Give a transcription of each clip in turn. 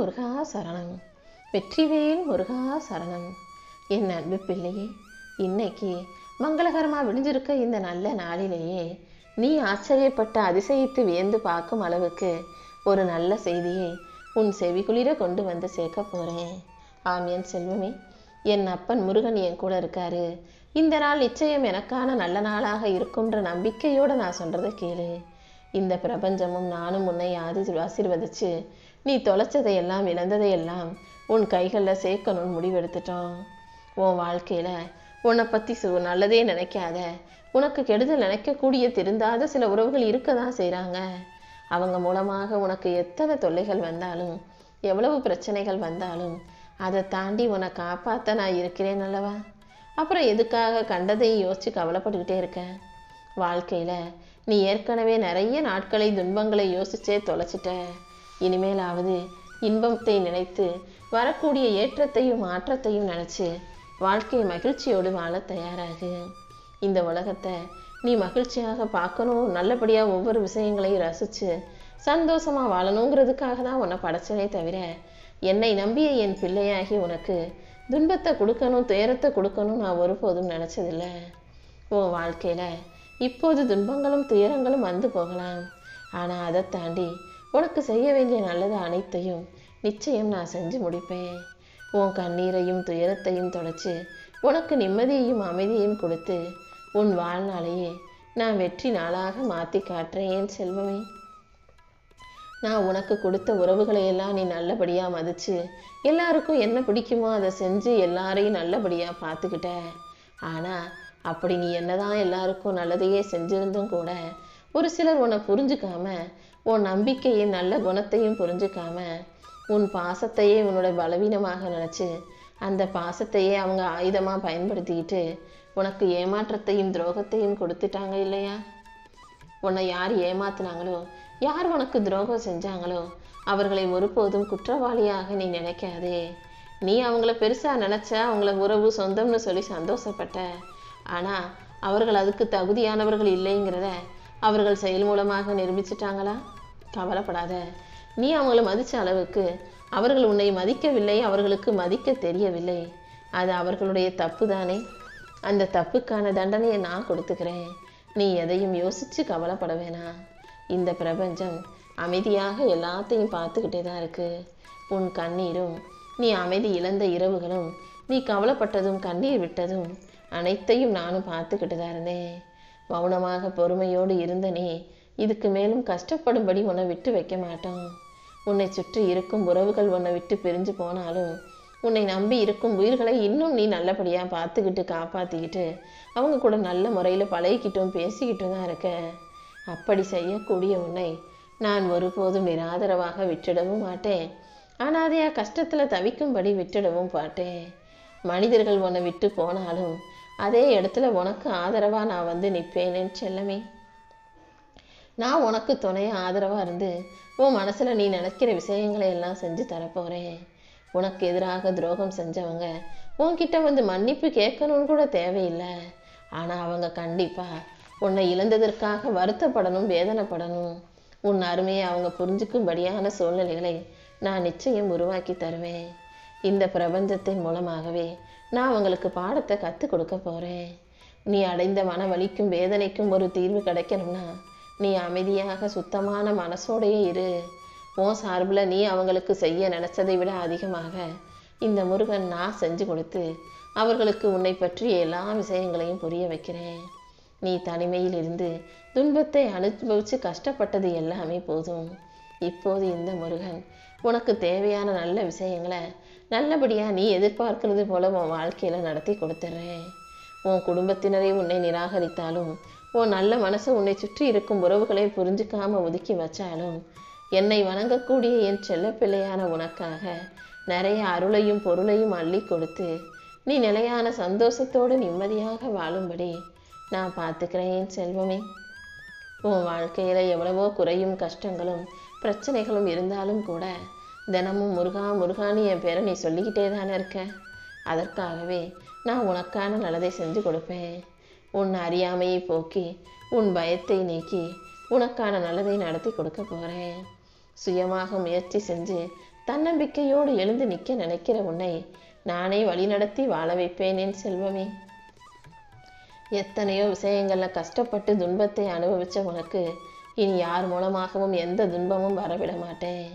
முருகா சரணம். வெற்றிவேல் முருகா சரணம். என் அன்பு பிள்ளையே இன்னைக்கு மங்களகரமாக விழிஞ்சிருக்க இந்த நல்ல நாளிலேயே நீ ஆச்சரியப்பட்ட அதிசயித்து வியந்து பார்க்கும் அளவுக்கு ஒரு நல்ல செய்தியை உன் செவிகுளிர கொண்டு வந்து சேர்க்க போறேன். ஆம் என் செல்வமே என் அப்பன் முருகன் என் கூட இருக்காரு. இந்த நாள் நிச்சயம் எனக்கான நல்ல நாளாக இருக்கும்ன்ற நம்பிக்கையோடு நான் சொல்றதை கேளு. இந்த பிரபஞ்சமும் நானும் உன்னை ஆதி ஆசீர்வதிச்சு நீ தொலைச்சதையெல்லாம் இழந்ததையெல்லாம் உன் கைகளில் சேர்க்கணும்னு முடிவெடுத்துட்டோம். உன் வாழ்க்கையில் உன்னை பற்றி சு நல்லதே நினைக்காத உனக்கு கெடுதல் நினைக்கக்கூடிய திருந்தாத சில உறவுகள் இருக்க தான் செய்கிறாங்க அவங்க மூலமாக உனக்கு எத்தனை தொல்லைகள் வந்தாலும் எவ்வளவு பிரச்சனைகள் வந்தாலும் அதை தாண்டி உன்னை காப்பாற்ற நான் இருக்கிறேன் அல்லவா? அப்புறம் எதுக்காக கண்டதையும் யோசிச்சு கவலைப்பட்டுக்கிட்டே இருக்கேன் வாழ்க்கையில் நீ ஏற்கனவே நிறைய நாட்களை துன்பங்களை யோசிச்சே தொலைச்சிட்ட. இனிமேலாவது இன்பத்தை நினைத்து வரக்கூடிய ஏற்றத்தையும் மாற்றத்தையும் நினச்சி வாழ்க்கையை மகிழ்ச்சியோடு வாழ தயாராகு. இந்த உலகத்தை நீ மகிழ்ச்சியாக பார்க்கணும். நல்லபடியாக ஒவ்வொரு விஷயங்களையும் ரசித்து சந்தோஷமாக வாழணுங்கிறதுக்காக தான் உன்னை படைச்சனே தவிர என்னை நம்பிய என் பிள்ளையாகி உனக்கு துன்பத்தை கொடுக்கணும் துயரத்தை கொடுக்கணும் நான் ஒருபோதும் நினச்சதில்ல. உன் வாழ்க்கையில் இப்போது துன்பங்களும் துயரங்களும் வந்து போகலாம். ஆனால் அதை தாண்டி உனக்கு செய்ய வேண்டிய நல்லது அனைத்தையும் நிச்சயம் நான் செஞ்சு முடிப்பேன். உன் கண்ணீரையும் துயரத்தையும் தொடச்சு உனக்கு நிம்மதியையும் அமைதியையும் கொடுத்து உன் வாழ்நாளையே நான் வெற்றி நாளாக மாற்றி காட்டுறேன் செல்வமே. நான் உனக்கு கொடுத்த உறவுகளை எல்லாம் நீ நல்லபடியாக மதிச்சு எல்லாருக்கும் என்ன பிடிக்குமோ அதை செஞ்சு எல்லாரையும் நல்லபடியாக பார்த்துக்கிட்ட. ஆனால் அப்படி நீ என்னதான் எல்லாருக்கும் நல்லதையே செஞ்சிருந்தும் கூட ஒரு சிலர் உன்னை புரிஞ்சுக்காம உன் நம்பிக்கையின் நல்ல குணத்தையும் புரிஞ்சுக்காம உன் பாசத்தையே உன்னோட பலவீனமாக நினச்சி அந்த பாசத்தையே அவங்க ஆயுதமாக பயன்படுத்திக்கிட்டு உனக்கு ஏமாற்றத்தையும் துரோகத்தையும் கொடுத்துட்டாங்க இல்லையா? உன்னை யார் ஏமாத்தினாங்களோ யார் உனக்கு துரோகம் செஞ்சாங்களோ அவர்களை ஒருபோதும் குற்றவாளியாக நீ நினைக்காதே. நீ அவங்கள பெருசாக நினச்ச அவங்கள உறவு சொந்தம்னு சொல்லி சந்தோஷப்பட்ட. ஆனால் அவர்கள் அதுக்கு தகுதியானவர்கள் இல்லைங்கிறத அவர்கள் செயல் மூலமாக நிரூபிச்சிட்டாங்களா? கவலைப்படாத. நீ அவங்கள மதித்த அளவுக்கு அவர்கள் உன்னை மதிக்கவில்லை அவர்களுக்கு மதிக்க தெரியவில்லை. அது அவர்களுடைய தப்பு தானே அந்த தப்புக்கான தண்டனையை நான் கொடுத்துக்கிறேன். நீ எதையும் யோசித்து கவலைப்பட வேணாம் இந்த பிரபஞ்சம் அமைதியாக எல்லாத்தையும் பார்த்துக்கிட்டே தான் இருக்கு. உன் கண்ணீரும் நீ அமைதி இழந்த இரவுகளும் நீ கவலைப்பட்டதும் கண்ணீர் விட்டதும் அனைத்தையும் நானும் பார்த்துக்கிட்டு தான் இருந்தேன். மௌனமாக பொறுமையோடு இருந்த நீ இதுக்கு மேலும் கஷ்டப்படும்படி உன்னை விட்டு வைக்க மாட்டோம் உன்னை சுற்றி இருக்கும் உறவுகள் உன்னை விட்டு பிரிஞ்சு போனாலும் உன்னை நம்பி இருக்கும் உயிர்களை இன்னும் நீ நல்லபடியாக பார்த்துக்கிட்டு காப்பாற்றிக்கிட்டு அவங்க கூட நல்ல முறையில் பழகிக்கிட்டும் பேசிக்கிட்டும் தான் இருக்க. அப்படி செய்யக்கூடிய உன்னை நான் ஒருபோதும் நிராதரவாக விட்டுடவும் மாட்டேன். அனாதையாக கஷ்டத்தில் தவிக்கும்படி விட்டுடவும் மாட்டேன். மனிதர்கள் உன்னை விட்டு போனாலும் அதே இடத்துல உனக்கு ஆதரவாக நான் வந்து நிற்பேனேன்னு செல்லமே. நான் உனக்கு துணையாக ஆதரவாக இருந்து உன் மனசில் நீ நினைக்கிற விஷயங்களை எல்லாம் செஞ்சு தரப்போகிறேன் உனக்கு எதிராக துரோகம் செஞ்சவங்க உன்கிட்ட வந்து மன்னிப்பு கேட்கணும்னு கூட தேவையில்லை. ஆனால் அவங்க கண்டிப்பாக உன்னை இழந்ததற்காக வருத்தப்படணும் வேதனைப்படணும். உன் அருமையை அவங்க புரிஞ்சுக்கும்படியான சூழ்நிலைகளை நான் நிச்சயம் உருவாக்கி தருவேன். இந்த பிரபஞ்சத்தின் மூலமாகவே நான் அவங்களுக்கு பாடத்தை கற்றுக் கொடுக்க போகிறேன் நீ அடைந்த மன வலிக்கும் வேதனைக்கும் ஒரு தீர்வு கிடைக்கணும்னா நீ அமைதியாக சுத்தமான மனசோடையே இரு. உன் சார்பில் நீ அவங்களுக்கு செய்ய நினச்சதை விட அதிகமாக இந்த முருகன் நான் செஞ்சு கொடுத்து அவர்களுக்கு உன்னை பற்றிய எல்லா விஷயங்களையும் புரிய வைக்கிறேன். நீ தனிமையில் இருந்து துன்பத்தை அனுபவித்து கஷ்டப்பட்டது எல்லாமே போதும். இப்போது இந்த முருகன் உனக்கு தேவையான நல்ல விஷயங்களை நல்லபடியாக நீ எதிர்பார்க்கிறது போல உன் வாழ்க்கையில் நடத்தி கொடுத்துட்றேன் உன் குடும்பத்தினரை உன்னை நிராகரித்தாலும் உன் நல்ல மனசு உன்னை சுற்றி இருக்கும் உறவுகளை புரிஞ்சுக்காமல் ஒதுக்கி வச்சாலும் என்னை வணங்கக்கூடிய என் செல்லப்பிள்ளையான உனக்காக நிறைய அருளையும் பொருளையும் அள்ளி கொடுத்து நீ நிலையான சந்தோஷத்தோடு நிம்மதியாக வாழும்படி நான் பார்த்துக்கிறேன் என் செல்வமே. உன் வாழ்க்கையில் எவ்வளவோ குறையும் கஷ்டங்களும் பிரச்சனைகளும் இருந்தாலும் கூட தினமும் முருகா முருகான்னு என் பேரை நீ சொல்லிக்கிட்டே தானே இருக்க? அதற்காகவே நான் உனக்கான நல்லதை செஞ்சு கொடுப்பேன். உன் அறியாமையை போக்கி உன் பயத்தை நீக்கி உனக்கான நல்லதை நடத்தி கொடுக்க போகிறேன் சுயமாக முயற்சி செஞ்சு தன்னம்பிக்கையோடு எழுந்து நிற்க நினைக்கிற உன்னை நானே வழிநடத்தி வாழ வைப்பேன் என் செல்வமே. எத்தனையோ விஷயங்களில் கஷ்டப்பட்டு துன்பத்தை அனுபவித்த உனக்கு இனி யார் மூலமாகவும் எந்த துன்பமும் வரவிட மாட்டேன்.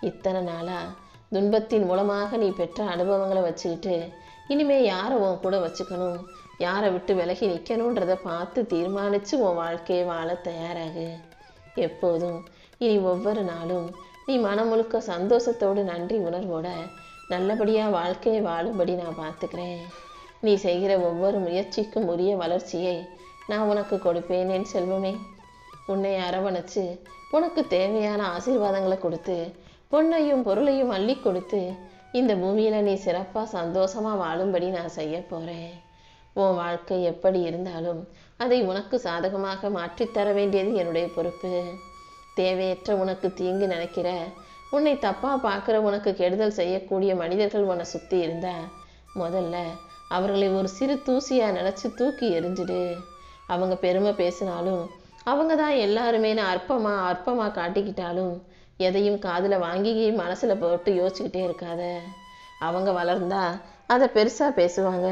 இத்தனை நாளாக துன்பத்தின் மூலமாக நீ பெற்ற அனுபவங்களை வச்சுக்கிட்டு இனிமே யாரை உன் கூட வச்சுக்கணும்? யாரை விட்டு விலகி நிற்கணுன்றத பார்த்து தீர்மானித்து உன் வாழ்க்கையை வாழ தயாராகு. எப்போதும் இனி ஒவ்வொரு நாளும் நீ மனம் முழுக்க சந்தோஷத்தோடு நன்றி உணர்வோட நல்லபடியாக வாழ்க்கையை வாழும்படி நான் பார்த்துக்கிறேன். நீ செய்கிற ஒவ்வொரு முயற்சிக்கும் உரிய வளர்ச்சியை நான் உனக்கு கொடுப்பேன் என் செல்வமே. உன்னை அரவணைச்சு உனக்கு தேவையான ஆசீர்வாதங்களை கொடுத்து பொன்னையும் பொருளையும் அள்ளி கொடுத்து இந்த பூமியில நீ சிறப்பா சந்தோஷமா வாழும்படி நான் செய்ய போறேன். உன் வாழ்க்கை எப்படி இருந்தாலும் அதை உனக்கு சாதகமாக மாற்றித்தர வேண்டியது என்னுடைய பொறுப்பு. தேவையற்ற உனக்கு தீங்கு நினைக்கிற உன்னை தப்பா பார்க்குற உனக்கு கெடுதல் செய்யக்கூடிய மனிதர்கள் உன்னை சுத்தி இருந்தா முதல்ல அவர்களை ஒரு சிறு தூசியா நினைச்சு தூக்கி எரிஞ்சிடு அவங்க பெருமை பேசினாலும் அவங்க தான் எல்லாருமே நான் அற்பமா அற்பமா காட்டிக்கிட்டாலும் எதையும் காதில் வாங்கி மனசில் போட்டு யோசிச்சுக்கிட்டே இருக்காத. அவங்க வளர்ந்தா அதை பெருசாக பேசுவாங்க.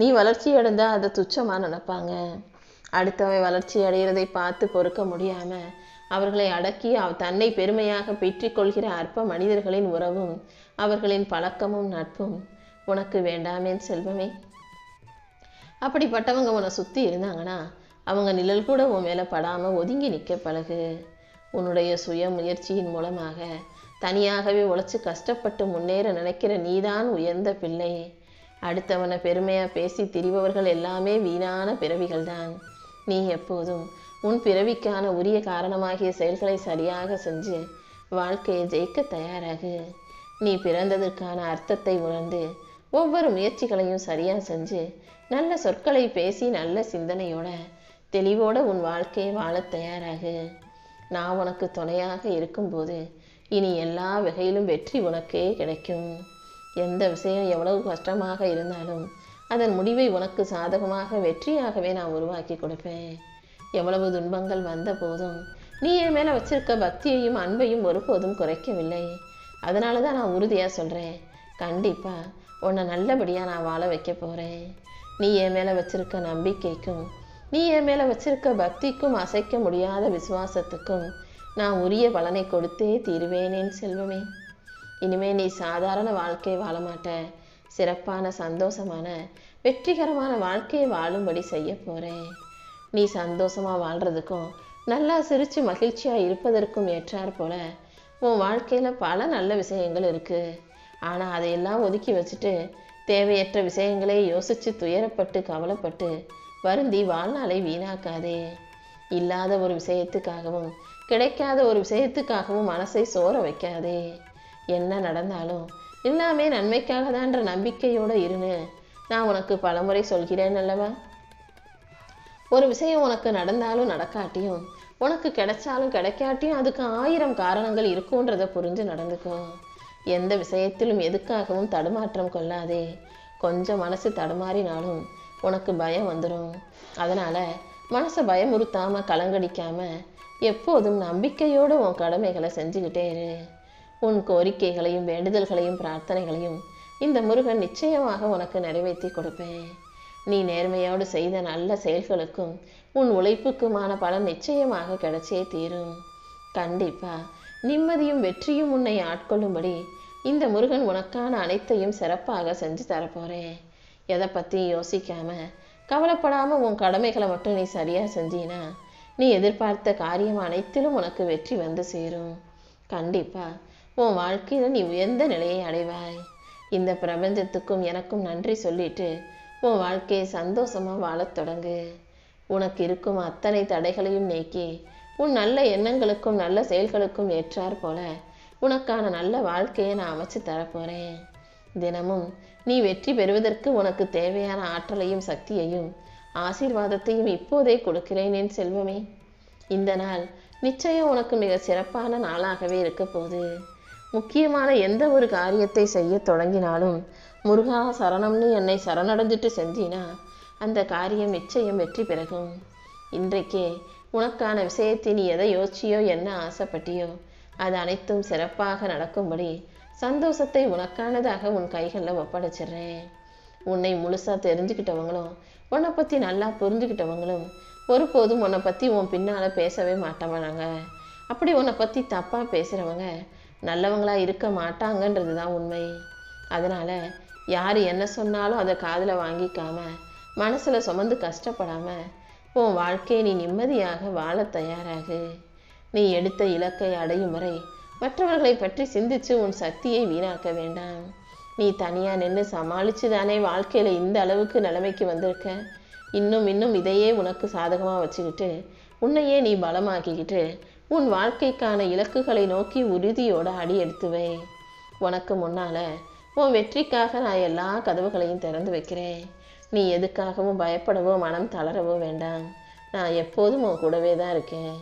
நீ வளர்ச்சி அடைந்தால் அதை துச்சமாக நினப்பாங்க. அடுத்தவன் வளர்ச்சி அடைகிறதை பார்த்து பொறுக்க முடியாமல் அவர்களை அடக்கி தன்னை பெருமையாக பெற்றிக்கொள்கிற அற்ப மனிதர்களின் உறவும் அவர்களின் பழக்கமும் நட்பும் உனக்கு வேண்டாமேன் செல்வமே. அப்படிப்பட்டவங்க உன்னை சுற்றி இருந்தாங்கன்னா அவங்க நிழல் கூட உன் மேலே படாமல் ஒதுங்கி நிற்க பழகு. உன்னுடைய சுய முயற்சியின் மூலமாக தனியாகவே உழைச்சி கஷ்டப்பட்டு முன்னேற நினைக்கிற நீதான் உயர்ந்த பிள்ளை. அடுத்தவனை பெருமையாக பேசி திரிபவர்கள் எல்லாமே வீணான பிறவிகள்தான். நீ எப்போதும் உன் பிறவிக்கான உரிய காரணமாகிய செயல்களை சரியாக செஞ்சு வாழ்க்கையை ஜெயிக்க தயாராகு. நீ பிறந்ததற்கான அர்த்தத்தை உணர்ந்து ஒவ்வொரு முயற்சிகளையும் சரியாக செஞ்சு நல்ல சொற்களை பேசி நல்ல சிந்தனையோட தெளிவோட உன் வாழ்க்கையை வாழத் தயாராகு. நான் உனக்கு துணையாக இருக்கும்போது இனி எல்லா வகையிலும் வெற்றி உனக்கே கிடைக்கும். எந்த விஷயம் எவ்வளவு கஷ்டமாக இருந்தாலும் அதன் முடிவை உனக்கு சாதகமாக வெற்றியாகவே நான் உருவாக்கி கொடுப்பேன். எவ்வளவு துன்பங்கள் வந்த போதும் நீ என் மேலே வச்சிருக்க பக்தியையும் அன்பையும் ஒருபோதும் குறைக்கவில்லை. அதனால தான் நான் உறுதியாக சொல்கிறேன் கண்டிப்பாக உன்னை நல்லபடியாக நான் வாழ வைக்க போகிறேன் நீ என் மேலே வச்சிருக்க நம்பிக்கைக்கும் நீ என் மேலே வச்சிருக்க பக்திக்கும் அசைக்க முடியாத விசுவாசத்துக்கும் நான் உரிய பலனை கொடுத்தே தீருவேனேன் செல்வமே. இனிமே நீ சாதாரண வாழ்க்கை வாழ மாட்ட. சிறப்பான சந்தோஷமான வெற்றிகரமான வாழ்க்கையை வாழும்படி செய்ய போகிறேன் நீ சந்தோஷமாக வாழ்கிறதுக்கும் நல்லா சிரித்து மகிழ்ச்சியாக இருப்பதற்கும் ஏற்றாற் போல உன் வாழ்க்கையில் பல நல்ல விஷயங்கள் இருக்குது ஆனால் அதையெல்லாம் ஒதுக்கி வச்சுட்டு தேவையற்ற விஷயங்களே யோசித்து துயரப்பட்டு கவலைப்பட்டு வருந்தி வாழ்நாளை வீணாக்காதே. இல்லாத ஒரு விஷயத்துக்காகவும் கிடைக்காத ஒரு விஷயத்துக்காகவும் மனசை சோர வைக்காதே. என்ன நடந்தாலும் எல்லாமே நன்மைக்காக தான்ற நம்பிக்கையோடு இருன்னு நான் உனக்கு பலமுறை சொல்கிறேன் அல்லவா? ஒரு விஷயம் உனக்கு நடந்தாலும் நடக்காட்டியும் உனக்கு கிடைச்சாலும் கிடைக்காட்டியும் அதுக்கு ஆயிரம் காரணங்கள் இருக்குன்றத புரிஞ்சு நடந்துக்கும் எந்த விஷயத்திலும் எதுக்காகவும் தடுமாற்றம் கொள்ளாதே. கொஞ்சம் மனசு தடுமாறினாலும் உனக்கு பயம் வந்துடும் அதனால் மனசை பயமுறுத்தாமல் கலங்கடிக்காமல் எப்போதும் நம்பிக்கையோடு உன் கடமைகளை செஞ்சுக்கிட்டே இரு. உன் கோரிக்கைகளையும் வேண்டுதல்களையும் பிரார்த்தனைகளையும் இந்த முருகன் நிச்சயமாக உனக்கு நிறைவேற்றி கொடுப்பேன். நீ நேர்மையோடு செய்த நல்ல செயல்களுக்கும் உன் உழைப்புக்குமான பலன் நிச்சயமாக கிடைச்சே தீரும். கண்டிப்பா நிம்மதியும் வெற்றியும் உன்னை ஆட்கொள்ளும்படி இந்த முருகன் உனக்கான அனைத்தையும் சிறப்பாக செஞ்சு தரப்போறேன். எதை பற்றியும் யோசிக்காம கவலைப்படாமல் உன் கடமைகளை மட்டும் நீ சரியாக செஞ்சீன்னா நீ எதிர்பார்த்த காரியம் அனைத்திலும் உனக்கு வெற்றி வந்து சேரும். கண்டிப்பாக உன் வாழ்க்கையில் நீ உயர்ந்த நிலையை அடைவாய். இந்த பிரபஞ்சத்துக்கும் எனக்கும் நன்றி சொல்லிட்டு உன் வாழ்க்கையை சந்தோஷமாக வாழத் தொடங்கு. உனக்கு இருக்கும் அத்தனை தடைகளையும் நீக்கி உன் நல்ல எண்ணங்களுக்கும் நல்ல செயல்களுக்கும் ஏற்றாற் போல உனக்கான நல்ல வாழ்க்கையை நான் அமைச்சு தரப்போகிறேன் தினமும் நீ வெற்றி பெறுவதற்கு உனக்கு தேவையான ஆற்றலையும் சக்தியையும் ஆசீர்வாதத்தையும் இப்போதே கொடுக்கிறேன் என் செல்வமே. இந்த நாள் நிச்சயம் உனக்கு மிக சிறப்பான நாளாகவே இருக்க போகுது. முக்கியமான எந்த ஒரு காரியத்தை செய்ய தொடங்கினாலும் முருகா சரணம்னு என்னை சரணடைஞ்சிட்டு செஞ்சினா அந்த காரியம் நிச்சயம் வெற்றி பெறகும் இன்றைக்கே உனக்கான விஷயத்தை நீ எதை யோசிச்சியோ என்ன ஆசைப்பட்டியோ அது அனைத்தும் சிறப்பாக நடக்கும்படி சந்தோஷத்தை உனக்கானதாக உன் கைகளில் ஒப்படைச்சிடுறேன். உன்னை முழுசா தெரிஞ்சுக்கிட்டவங்களும் உன்னை பற்றி நல்லா புரிஞ்சுக்கிட்டவங்களும் ஒருபோதும் உன்னை பற்றி உன் பின்னால் பேசவே மாட்டவனாங்க அப்படி உன்னை பற்றி தப்பாக பேசுகிறவங்க நல்லவங்களா இருக்க மாட்டாங்கன்றது தான் உண்மை. அதனால் யார் என்ன சொன்னாலும் அதை காதில் வாங்கிக்காம மனசில் சுமந்து கஷ்டப்படாம உன் வாழ்க்கையை நீ நிம்மதியாக வாழ தயாராகு. நீ எடுத்த இலக்கை அடையும் வரை மற்றவர்களை பற்றி சிந்திச்சு உன் சக்தியை வீணாக்க வேண்டாம். நீ தனியாக நின்று சமாளித்து தானே வாழ்க்கையில் இந்த அளவுக்கு நிலைமைக்கு வந்திருக்க? இன்னும் இன்னும் இதையே உனக்கு சாதகமாக வச்சுக்கிட்டு உன்னையே நீ பலமாக்கிக்கிட்டு உன் வாழ்க்கைக்கான இலக்குகளை நோக்கி உறுதியோட அடி எடுத்துவை. உனக்கு முன்னால் உன் வெற்றிக்காக நான் எல்லா கதவுகளையும் திறந்து வைக்கிறேன். நீ எதுக்காகவும் பயப்படவோ மனம் தளரவோ வேண்டாம். நான் எப்போதும் உன் கூடவே தான் இருக்கேன்.